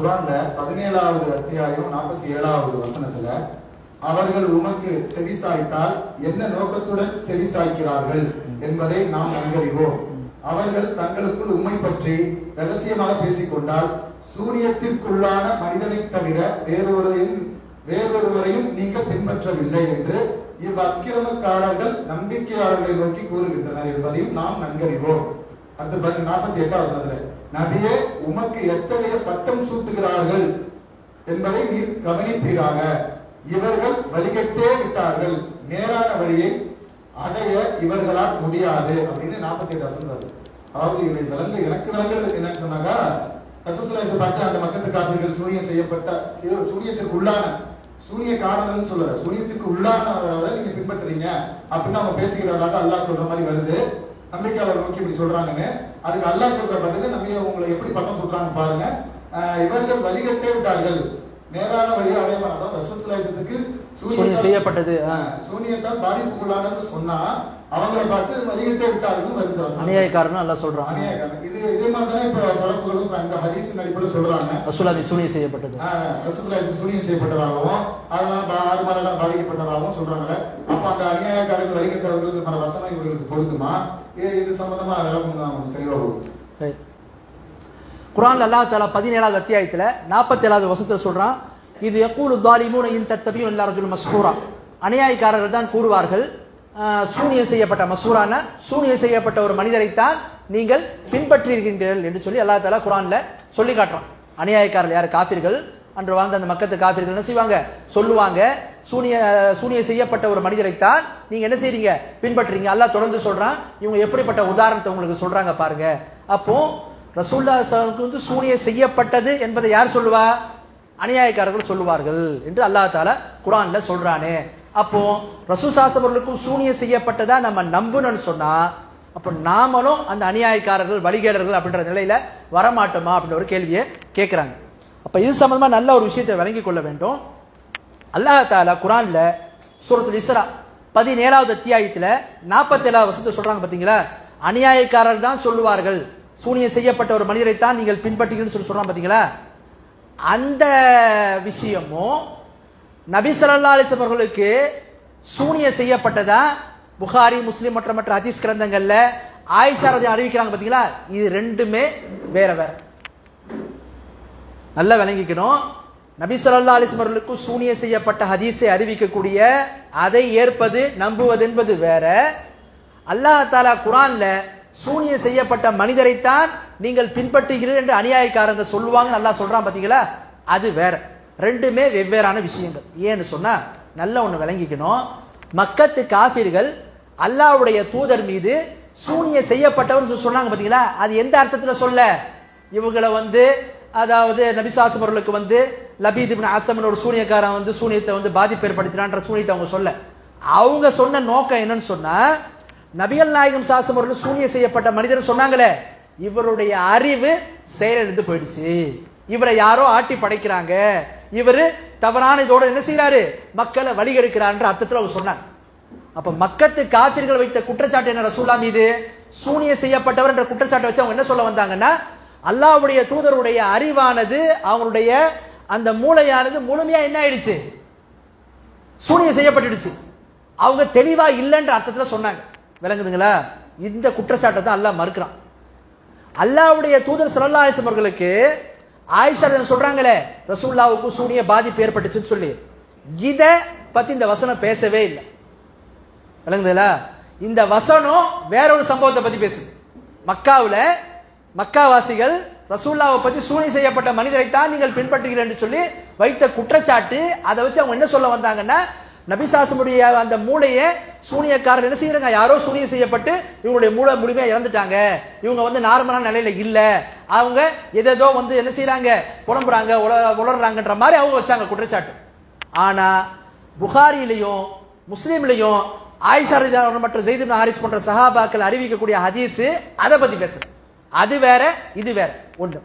குரான்ல பதினேழாவது அத்தியாயம் நாற்பத்தி ஏழாவது வசனத்துல அவர்கள் உமக்கு செவிசாய்த்தால் என்ன நோக்கத்துடன் செவிசாய்க்கிறார்கள் என்பதை நாம் நன்கறிவோம் அவர்கள் தங்களுக்குள் உண்மை பற்றி ரகசியமாக பேசிக்கொண்டால் சூரியத்திற்குள்ளான மனிதனை தவிர வேறொருவரையும் வேறொருவரையும் நீங்கள் பின்பற்றவில்லை என்று இவ்வக்கிரமக்காரர்கள் நம்பிக்கையாளர்களை நோக்கி கூறுகின்றனர் என்பதையும் நாம் நன்கறிவோம் அடுத்து பாருங்க நாற்பத்தி எட்டாவது வசனத்துல நபியே உமக்கு எத்தகைய பட்டம் சூட்டுகிறார்கள் என்பதை நீர் கவனிப்பீராக. இவர்கள் வழிகட்டே விட்டார்கள். நேரான வழியை அடைய இவர்களால் முடியாது அப்படின்னு நாற்பத்தி எட்டு வசனம் அதாவது இவை விளங்க எனக்கு விளங்குறது என்னன்னு சொன்னாக்கா ரசூசுலாசை பார்த்து அந்த மக்கத்து காப்பீர்கள் சூரியன் செய்யப்பட்ட சூ- சூரியத்திற்கு உள்ளான சூரிய காரணம்னு சொல்லல சூரியத்திற்கு உள்ளானவரை நீங்க பின்பற்றுறீங்க அப்படின்னு அவங்க பேசுகிறதாக அல்லாஹ் சொல்ற மாதிரி வருது. நம்பிக்கையாளர் நோக்கி இப்படி சொல்றாங்கன்னு. அதுக்கு அல்லாஹ் சொல்ற பதில் நம்பிக்கை உங்களை எப்படி பண்ண சொல்றாங்க பாருங்க. இவர்கள் வழிகட்டே விட்டார்கள். நேரான வழியை அடைய அதாவது ரசூசுலாசத்துக்கு சூரியன் செய்யப்பட்டது. சூரியத்தால் பாதிப்புக்குள்ளானது சொன்னா அவங்களை பார்த்து வழிகட்டே விட்டார்கள் வருது வசனம். அநியாயக்காரன்னு நல்லா சொல்றான் அநியாயக்காரன். இது இதே மாதிரி தானே இப்ப சரப்புகளும் அந்த ஹதீஸின் அடிப்படையில் சொல்றாங்க ரசூலாமி சூனியம் செய்யப்பட்டது ரசூசுலாசத்துக்கு சூரியன் செய்யப்பட்டதாகவும் அதெல்லாம் பா- ஆறு மாதம் பாதிக்கப்பட்டதாகவும் சொல்றாங்க அப்ப அந்த அநியாயக்காரர்கள் வழிகட்டவர்களுக்கு வசனம் இவர்களுக்கு பொருந்துமா இது இது சம்பந்தமா விளக்கம் நமக்கு தெளிவா போகுது சரி. குர்ஆன்ல அல்லாஹ் தஆலா பதினேழாவது அத்தியாயத்துல நாற்பத்தி ஏழாவது வசனத்தை சொல்றான் இது எக்கூலு தாலிமூன இன் தத்தபியும் எல்லா ரஜுலும் மஸ்கூரா அநியாயக்காரர்கள் தான் கூறுவார்கள். சூனியம் செய்யப்பட்ட மசூரான சூனியம் செய்யப்பட்ட ஒரு மனிதரைத்தான் நீங்கள் பின்பற்றியிருக்கின்றீர்கள் என்று சொல்லி அல்லா தஆலா குரான்ல சொல்லி காட்டுறான். அநியாயக்காரர்கள் யார்? காப்பீர்கள் அன்று வாழ்ந்த அந்த மக்கத்து காப்பீர்கள் என்ன செய்வாங்க? சொல்லுவாங்க. சூனிய சூனியம் செய்யப்பட்ட ஒரு மனிதரைத்தான் நீங்க என்ன செய்றீங்க? பின்பற்றுறீங்க. அல்லாஹ் தொடர்ந்து சொல்றான். இவங்க எப்படிப்பட்ட உதாரணத்தை உங்களுக்கு சொல்றாங்க பாருங்க. அப்போ ரசூல்லா வந்து சூனிய செய்யப்பட்டது என்பதை யார் சொல்லுவா? அநியாயக்காரர்கள் சொல்லுவார்கள் என்று அல்லாஹ் தால குரான்ல சொல்றானே. அப்போ ரசூசாசவர்களுக்கும் சூனியம் செய்யப்பட்டதா நம்ம நம்பணும்னு சொன்னா அப்ப நாமளும் அந்த அநியாயக்காரர்கள் வழிகேடர்கள் அப்படின்ற நிலையில வரமாட்டோமா அப்படின்ற ஒரு கேள்வியை கேட்கிறாங்க அப்ப இது சம்பந்தமா நல்ல ஒரு விஷயத்தை விளங்கி கொள்ள வேண்டும். அல்லாஹால குரான்ல சூரத்துல் இஸ்ரா பதினேழாவது அத்தியாயத்துல நாற்பத்தேழாவது வசனத்தை சொல்றாங்க பாத்தீங்களா? அநியாயக்காரர்கள் தான் சொல்லுவார்கள் சூனியம் செய்யப்பட்ட ஒரு மனிதரை தான் நீங்கள் பின்பற்றீங்கன்னு சொல்லி சொல்றாங்க பாத்தீங்களா? அந்த விஷயமும் நபி சல்லா அலைஹி அவர்களுக்கு சூனியம் செய்யப்பட்டதா? புகாரி முஸ்லிம் மற்ற மற்ற ஹதீஸ் கிரந்தங்கள்ல ஆயிஷா ரதி அறிவிக்கிறாங்க பாத்தீங்களா? இது ரெண்டுமே வேற வேற. நல்லா விளங்கிக்கணும். நபி சொல்லா அலைஹி சூனிய செய்யப்பட்ட ஹதீஸை அறிவிக்கக்கூடிய அதை ஏற்பது நம்புவது என்பது வேற. அல்லாஹ் தாலா குரான்ல சூனியம் செய்யப்பட்ட மனிதரைத்தான் நீங்கள் பின்பற்றுகிறீர்கள் என்று அநியாயக்காரங்க சொல்லுவாங்க நல்லா சொல்றான் பாத்தீங்களா? அது வேற. ரெண்டுமே வெவ்வேறான விஷயங்கள். ஏன்னு சொன்னா நல்ல ஒண்ணு விளங்கிக்கணும். மக்கத்து காபிர்கள் அல்லாஹ்வுடைய தூதர் மீது சூனியம் செய்யப்பட்டவர் சொன்னாங்க பாத்தீங்களா? அது எந்த அர்த்தத்துல சொல்ல? இவங்களை வந்து அதாவது நபிசாசம் அவர்களுக்கு வந்து லபீத் இப்னு ஆசம்னு ஒரு சூனியக்காரன் வந்து சூனியத்தை வந்து பாதிப்பு ஏற்படுத்தினான்ற சூனியத்தை அவங்க சொல்ல. அவங்க சொன்ன நோக்கம் என்னன்னு சொன்னா நபிகள் நாயகம் சாசம் அவர்கள் சூனியம் செய்யப்பட்ட மனிதர் சொன்னாங்களே இவருடைய அறிவு செயலிழந்து போயிடுச்சு. இவரை யாரோ ஆட்டி படைக்கிறாங்க. இவரு தவறான இதோட என்ன செய்யறாரு மக்களை வழிகெடுக்கிறான்ற அர்த்தத்தில் அவங்க சொன்னார். அப்ப மக்கத்து காத்திர்கள் வைத்த குற்றச்சாட்டு என்ன ரசூலா மீது? சூனிய செய்யப்பட்டவர் என்ற குற்றச்சாட்டை வச்சு அவங்க என்ன சொல்ல வந்தாங்கன்னா அல்லாஹ்வுடைய தூதருடைய அறிவானது அவங்களுடைய அந்த மூளையானது முழுமையா என்ன ஆயிடுச்சு? சூனியம் செய்யப்பட்டுடுச்சு. அவங்க தெளிவா இல்லைன்ற அர்த்தத்தில் சொன்னாங்க. விளங்குதுங்களா? இந்த குற்றச்சாட்டை தான் அல்லாஹ் மறுக்கிறான். அல்லாஹ்வுடைய தூதர் ஸல்லல்லாஹு அலைஹி அவர்களுக்கு ஆயிஷா சொல்றாங்களே ரசூல்லாவுக்கு சூனிய பாதிப்பு ஏற்பட்டுச்சுன்னு சொல்லி. இதை பத்தி இந்த வசனம் பேசவே இல்லை. விளங்குதுங்களா? இந்த வசனம் வேற ஒரு சம்பவத்தை பத்தி பேசுது. மக்காவில் மக்காவாசிகள் ரசூல்லாவை பத்தி சூனி செய்யப்பட்ட மனிதரை தான் நீங்கள் பின்பற்றுகிறேன் சொல்லி வைத்த குற்றச்சாட்டு அதை வச்சு அவங்க என்ன சொல்ல வந்தாங்கன்னா நபிசாசமுடைய அந்த மூளையை சூனியக்காரர் என்ன செய்யறாங்க யாரோ சூனியம் செய்யப்பட்டு இவங்களுடைய மூளை முழுமையா இறந்துட்டாங்க. இவங்க வந்து நார்மலான நிலையில இல்ல. அவங்க எதேதோ வந்து என்ன செய்யறாங்க புலம்புறாங்க உல- உளர்றாங்கன்ற மாதிரி அவங்க வச்சாங்க குற்றச்சாட்டு. ஆனா புகாரிலையும் முஸ்லீம்லையும் ஆயிஷா ரலியல்லாஹு மற்றும் ஜெயித் ஹாரிஸ் போன்ற சஹாபாக்கள் அறிவிக்கக்கூடிய ஹதீஸ் அதை பத்தி பேசுது. அது வேற இது வேற ஒண்ணு.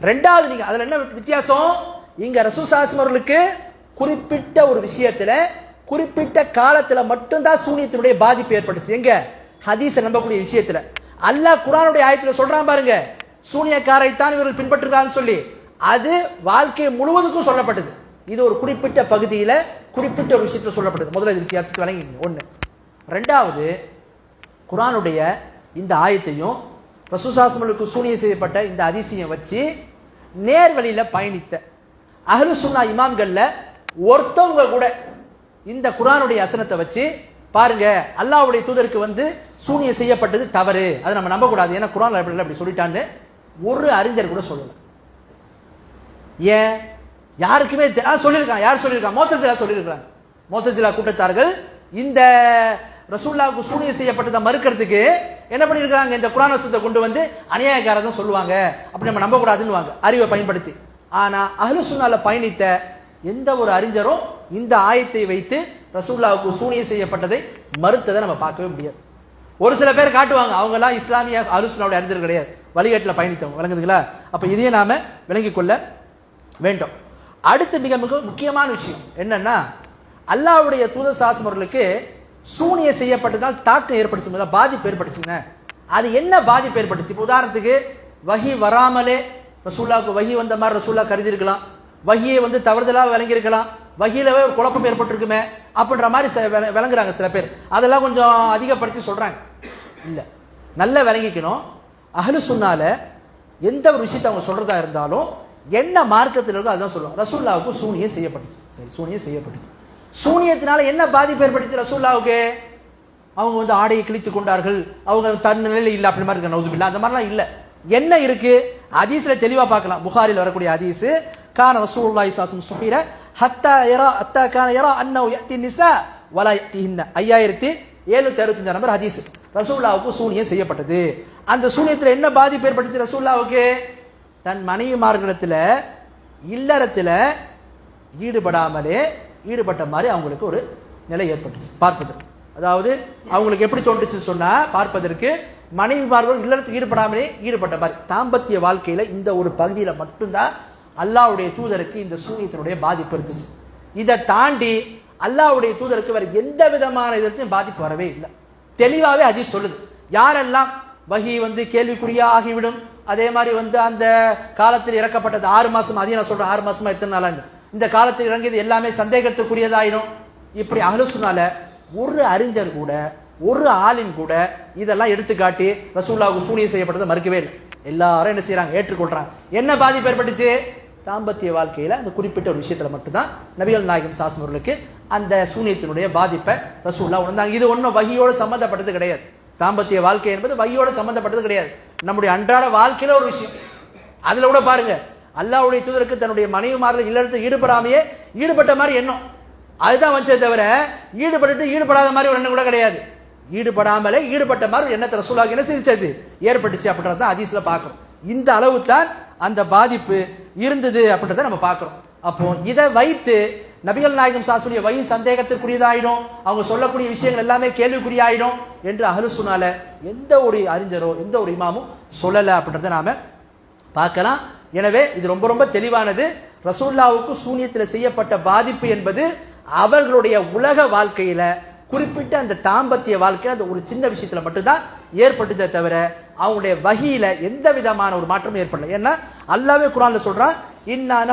ரெண்டாவது நீங்க அதுல என்ன வித்தியாசம்? இங்க ரசூசாசம் அவர்களுக்கு குறிப்பிட்ட ஒரு விஷயத்துல குறிப்பிட்ட காலத்தில் மட்டும்தான் சூனியத்தினுடைய பாதிப்பு ஏற்பட்டுச்சு. எங்க? ஹதீஸை நம்பக்கூடிய விஷயத்துல. அல்லாஹ் குரானுடைய ஆயத்தில் சொல்றான் பாருங்க சூனியக்காரைத்தான் இவர்கள் பின்பற்றுகிறான்னு சொல்லி. அது வாழ்க்கை முழுவதுக்கும் சொல்லப்பட்டது. இது ஒரு குறிப்பிட்ட பகுதியில் குறிப்பிட்ட ஒரு விஷயத்தில் சொல்லப்பட்டது. முதல்ல இது வித்தியாசத்துக்கு வழங்கி ஒன்று ரெண்டாவது குரானுடைய இந்த ஆயத்தையும் ரசூசாசமலுக்கு சூனியம் செய்யப்பட்ட இந்த அதிசயம் வச்சு நேர்வழியில் பயணித்த அகலு சுன்னா இமாம்களில் ஒருத்தவங்க கூட இந்த குரானுடைய அசனத்தை வச்சு பாருங்க அல்லாஹ்வுடைய தூதருக்கு வந்து சூனியம் செய்யப்பட்டது தவறு. அதை நம்ம நம்பக்கூடாது. ஏன்னா குரான் அப்படி சொல்லிட்டான்னு ஒரு அறிஞர் கூட சொல்லல. ஏன்? யாருக்குமே தெ- ஆ, சொல்லியிருக்கான். யார் சொல்லியிருக்கான்? மோத்தசிலா சொல்லியிருக்காங்க மோத்தசிலா கூட்டத்தார்கள் இந்த ரசூல்லாவுக்கு சூனியம் செய்யப்பட்டதை மறுக்கிறதுக்கு என்ன பண்ணியிருக்காங்க இந்த குரான் வசத்தை கொண்டு வந்து அநியாயக்காரதான் சொல்லுவாங்க. அப்படி நம்ம நம்பக்கூடாதுன்னு வாங்க அறிவை பயன்படுத்தி. ஆனா அஹ்லு சுனால பயணித்த எந்த ஒரு அறிஞரும் இந்த ஆயத்தை வைத்து ரசூல்லாவுக்கு சூனியம் செய்யப்பட்டதை மறுத்ததை நம்ம பார்க்கவே முடியாது. ஒரு சில பேர் காட்டுவாங்க அவங்க எல்லாம் இஸ்லாமிய அருசுனாவுடைய அறிஞர் கிடையாது. வழிகாட்டில் பயணித்தவங்க விளங்குதுங்களா? அப்ப இதையே நாம விளங்கிக் கொள்ள வேண்டும். அடுத்து மிக மிக முக்கியமான விஷயம் என்னன்னா அல்லாவுடைய தூத சாசம் சூனிய செய்யப்பட்டதால் தாக்கம் ஏற்பட்டுச்சு பாதிப்பு ஏற்பட்டுச்சுங்க அது என்ன பாதிப்பு ஏற்பட்டுச்சு? இப்போ உதாரணத்துக்கு வகி வராமலே ரசூல்லாவுக்கு வகி வந்த மாதிரி ரசூல்லா கருதிருக்கலாம் வகியை வந்து தவறுதலாக விளங்கியிருக்கலாம். வஹியிலவே குழப்பம் ஏற்பட்டிருக்குமே அப்படின்ற மாதிரி விள- விளங்குறாங்க சில பேர். அதெல்லாம் கொஞ்சம் அதிகப்படுத்தி சொல்கிறாங்க இல்லை. நல்லா விளங்கிக்கணும். அகலு சுன்னால எந்த ஒரு விஷயத்தை அவங்க சொல்கிறதா இருந்தாலும் என்ன மார்க்கத்தில் இருக்கோ அதான் சொல்லுவாங்க. ரசூல்லாவுக்கு சூனியம் செய்யப்பட்டுச்சு. சரி சூனியம் செய்யப்பட்டுச்சு. சூனியத்தினால என்ன பாதிப்பு ஏற்பட்டுச்சு ரசூல்லாவுக்கு? அவங்க வந்து ஆடையை கிழித்து கொண்டார்கள். அவங்க தன் நிலையில் இல்லை அப்படி மாதிரி இருக்க. நவுதுபில்லா. அந்த மாதிரிலாம் இல்லை. என்ன இருக்கு? ஹதீஸ்ல தெளிவா பார்க்கலாம். புகாரில் வரக்கூடிய ஹதீஸ் கான ரசூலுல்லாஹி ஸல்லல்லாஹு சுஹீர ஹத்தா யரா ஹத்தா கான யரா அன்னஹு யத்தி நிசா வலா யத்திஹின்ன 5765 நம்பர் ஹதீஸ். ரசூல்லாவுக்கு சூனியம் செய்யப்பட்டது. அந்த சூனியத்தில் என்ன பாதிப்பு ஏற்பட்டுச்சு ரசூல்லாவுக்கு தன் மனைவிமார்களிடத்துல இல்லறத்தில் ஈடுபடாமலே ஈடுபட்ட மாதிரி அவங்களுக்கு ஒரு நிலை ஏற்பட்டுச்சு. பார்ப்பது. அதாவது அவங்களுக்கு எப்படி தோன்றுச்சுன்னு சொன்னால் பார்ப்பதற்கு மனைவிமார்கள் இல்லறத்துக்கு ஈடுபடாமலே ஈடுபட்ட மாதிரி தாம்பத்திய வாழ்க்கையில் இந்த ஒரு பகுதியில் மட்டும்தான் அல்லாவுடைய தூதருக்கு இந்த சூனியத்தினுடைய பாதிப்பு இருந்துச்சு. இதை தாண்டி அல்லாவுடைய தூதருக்கு வேற எந்த விதமான இதத்தையும் பாதிப்பு வரவே இல்லை. தெளிவாகவே ஹதீஸ் சொல்லுது. யாரெல்லாம் வகி வந்து கேள்விக்குறியா ஆகிவிடும் அதே மாதிரி வந்து அந்த காலத்தில் இறக்கப்பட்டது ஆறு மாசம் அதையும் நான் சொல்றேன் ஆறு மாசமா எத்தனை நாளாங்க? இந்த காலத்தில் இறங்கியது எல்லாமே சந்தேகத்துக்குரியதாயிடும். இப்படி அகலுசுனால ஒரு அறிஞர் கூட ஒரு ஆளின் கூட இதெல்லாம் எடுத்துக்காட்டி ரசூல்லாவுக்கு சூனியம் செய்யப்பட்டதை மறுக்கவே இல்லை. எல்லாரும் என்ன செய்யறாங்க ஏற்றுக்கொள்றாங்க. என்ன பாதிப்பு ஏற்பட்டுச்சு? தாம்பத்திய வாழ்க்கையில அந்த குறிப்பிட்ட ஒரு விஷயத்துல மட்டும்தான் நபிகள் நாயகம் சாசம் அவர்களுக்கு அந்த சூனியத்தினுடைய பாதிப்பை ரசூல்லா உணர்ந்தாங்க. இது ஒன்றும் வகையோடு சம்பந்தப்பட்டது கிடையாது. தாம்பத்திய வாழ்க்கை என்பது வகையோடு சம்பந்தப்பட்டது கிடையாது. நம்முடைய அன்றாட வாழ்க்கையில ஒரு விஷயம். அதுல கூட பாருங்க அல்லாஹ்வுடைய தூதருக்கு தன்னுடைய மனைவிமார்கள் இல்லறத்தில் ஈடுபடாமையே ஈடுபட்ட மாதிரி எண்ணம். அதுதான் வச்சே தவிர ஈடுபட்டு ஈடுபடாத மாதிரி ஒரு எண்ணம் கூட கிடையாது. ஈடுபடாமலே ஈடுபட்ட மாதிரி எண்ணத்தை ரசூலாக என்ன சிரிச்சது ஏற்பட்டுச்சு அப்படின்றத அதிசல பார்க்கணும் இந்த அளவு தான் அந்த பாதிப்பு இருந்தது அப்படின்றத நம்ம பார்க்குறோம். அப்போ இதை வைத்து நபிகள் நாயகம் சாஸ்திரிய வயி சந்தேகத்திற்குரியதாயிடும் அவங்க சொல்லக்கூடிய விஷயங்கள் எல்லாமே கேள்விக்குறியாயிடும் என்று அஹ்லு எந்த ஒரு அறிஞரோ எந்த ஒரு இமாமும் சொல்லலை அப்படின்றத நாம பார்க்கலாம். எனவே இது ரொம்ப ரொம்ப தெளிவானது. ரசூல்லாவுக்கு சூனியத்தில் செய்யப்பட்ட பாதிப்பு என்பது அவர்களுடைய உலக வாழ்க்கையில குறிப்பிட்ட அந்த தாம்பத்திய வாழ்க்கையில் அந்த ஒரு சின்ன விஷயத்துல மட்டும்தான் ஏற்பட்டதை தவிர அவங்களுடைய வகையில் எந்த விதமான ஒரு மாற்றமும் ஏற்படல. ஏன்னா அல்லாவே குரான்ல சொல்றான் இன்னும்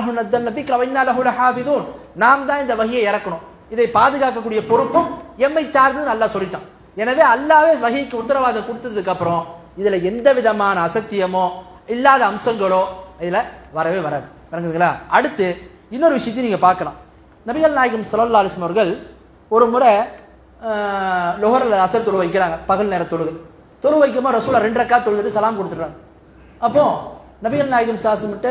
நாம் தான் இந்த வகையை இறக்கணும். இதை பாதுகாக்கக்கூடிய பொறுப்பும் எம்மை சார்ந்து நல்லா சொல்லிட்டான். எனவே அல்லாவே வகைக்கு உத்தரவாதம் கொடுத்ததுக்கு அப்புறம் இதுல எந்த விதமான அசத்தியமோ இல்லாத அம்சங்களோ இதுல வரவே வராது. வரங்குதுங்களா அடுத்து இன்னொரு விஷயத்தையும் நீங்க பார்க்கலாம். நபிகள் நாயகம் ஸல்லல்லாஹு அலைஹி அவர்கள் ஒரு முறை ஆஹ், அசர் தொழு வைக்கிறாங்க. பகல் நேர தொழுகை. தொழு வைக்கமா ரசூலா ரெண்டு ரக்கா தொழுதுட்டு சலாம் கொடுத்துட்றாங்க. அப்போ நபிகள் நாயகம் சாசமிட்ட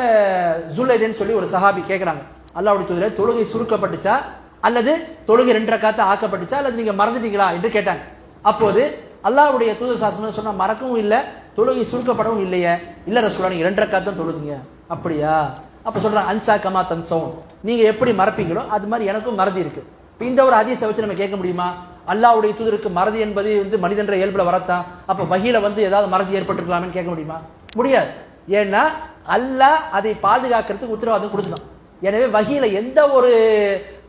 ஜுல்லைதேன்னு சொல்லி ஒரு சஹாபி கேட்குறாங்க அல்லாவுடைய தூதரே தொழுகை சுருக்கப்பட்டுச்சா? அல்லது தொழுகை ரெண்டு ரக்காத்த ஆக்கப்பட்டுச்சா? அல்லது நீங்க மறந்துட்டீங்களா என்று கேட்டாங்க. அப்போது அல்லாவுடைய தூத சாசனம் சொன்னால் மறக்கவும் இல்லை தொழுகை சுருக்கப்படவும் இல்லையே. இல்ல ரசூலா நீங்க ரெண்டு ரக்காத் தான் தொழுதுங்க. அப்படியா? அப்ப சொல்ற அன்சா கமா தன்சோன். நீங்க எப்படி மறப்பீங்களோ அது மாதிரி எனக்கும் மறதி இருக்கு. இப்போ இந்த ஒரு அதிசய வச்சு நம்ம கேட்க முடியுமா? அல்லாவுடைய தூதருக்கு மறதி என்பது வந்து மனிதன்ற இயல்புல வரத்தான். அப்ப வகையில வந்து ஏதாவது மறதி ஏற்பட்டிருக்கலாம்னு கேட்க முடியுமா? முடியாது. ஏன்னா அல்லாஹ் அதை பாதுகாக்கிறதுக்கு உத்தரவாதம் கொடுத்துட்டான். எனவே வகையில எந்த ஒரு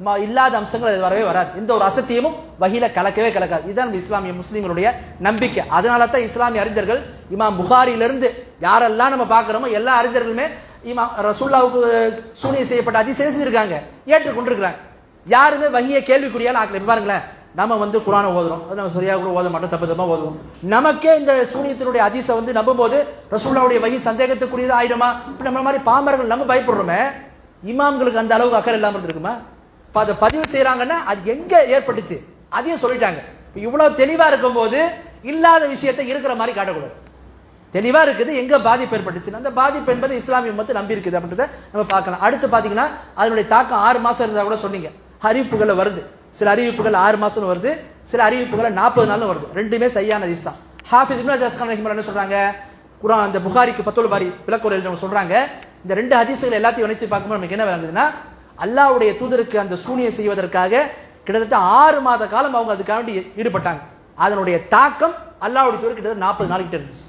ம- இல்லாத அம்சங்கள் அது வரவே வராது. எந்த ஒரு அசத்தியமும் வகையில கலக்கவே கலக்காது. இதுதான் நம்ம இஸ்லாமிய முஸ்லீம்களுடைய நம்பிக்கை. அதனால தான் இஸ்லாமிய அறிஞர்கள் இமாம் புகாரிலிருந்து யாரெல்லாம் நம்ம பார்க்குறோமோ எல்லா அறிஞர்களுமே இமா ரசூல்லாவுக்கு சூனியம் செய்யப்பட்ட அதிசயம் செஞ்சிருக்காங்க ஏற்றுக்கொண்டிருக்கிறாங்க. யாருமே வகையை கேள்விக்குறியால ஆக்கல. பாருங்களேன். நம்ம வந்து குரானை ஓதுறோம். அது நம்ம சரியாக கூட ஓத மாட்டோம் தப்பு தப்பாக ஓதுவோம். நமக்கே இந்த சூனியத்தினுடைய அதிசை வந்து நம்பும் போது ரசூல்லாவுடைய வகி சந்தேகத்துக்குரியதாக ஆயிடுமா? இப்போ நம்ம மாதிரி பாமரர்கள் நம்ம பயப்படுறோமே. இமாம்களுக்கு அந்த அளவுக்கு அக்கறை இல்லாமல் இருந்திருக்குமா? இப்போ அதை பதிவு செய்கிறாங்கன்னா அது எங்கே ஏற்பட்டுச்சு? அதையும் சொல்லிட்டாங்க. இப்போ இவ்வளோ தெளிவாக இருக்கும்போது இல்லாத விஷயத்தை இருக்கிற மாதிரி காட்டக்கூடாது. தெளிவாக இருக்குது எங்கே பாதிப்பு ஏற்பட்டுச்சு அந்த பாதிப்பு என்பது இஸ்லாமிய மத்து நம்பி இருக்குது அப்படின்றத நம்ம பார்க்கலாம். அடுத்து பார்த்தீங்கன்னா அதனுடைய தாக்கம் ஆறு மாதம் இருந்தால் கூட சொன்னீங்க. அறிவிப்புகளை வருது. சில அறிவிப்புகள் ஆறு மாசம் வருது. சில அறிவிப்புகள் நாற்பது நாளும் வருது. ரெண்டுமே சரியான ஹதீஸ் தான். ஹாஃபிஸ் இப்னு ஹஜர் அஸ்கலானி என்ன சொல்றாங்க? குரான் அந்த புகாரிக்கு பத்தோல் பாரி விளக்குறையில் சொல்றாங்க. இந்த ரெண்டு ஹதீஸ்கள் எல்லாத்தையும் இணைச்சு பார்க்கும்போது நமக்கு என்ன விளங்குதுன்னா அல்லாவுடைய தூதருக்கு அந்த சூனியம் செய்வதற்காக கிட்டத்தட்ட ஆறு மாத காலம் அவங்க அதுக்காக ஈடுபட்டாங்க. அதனுடைய தாக்கம் அல்லாவுடைய தூதருக்கு கிட்டத்தட்ட நாற்பது நாள் கிட்ட இருந்துச்சு.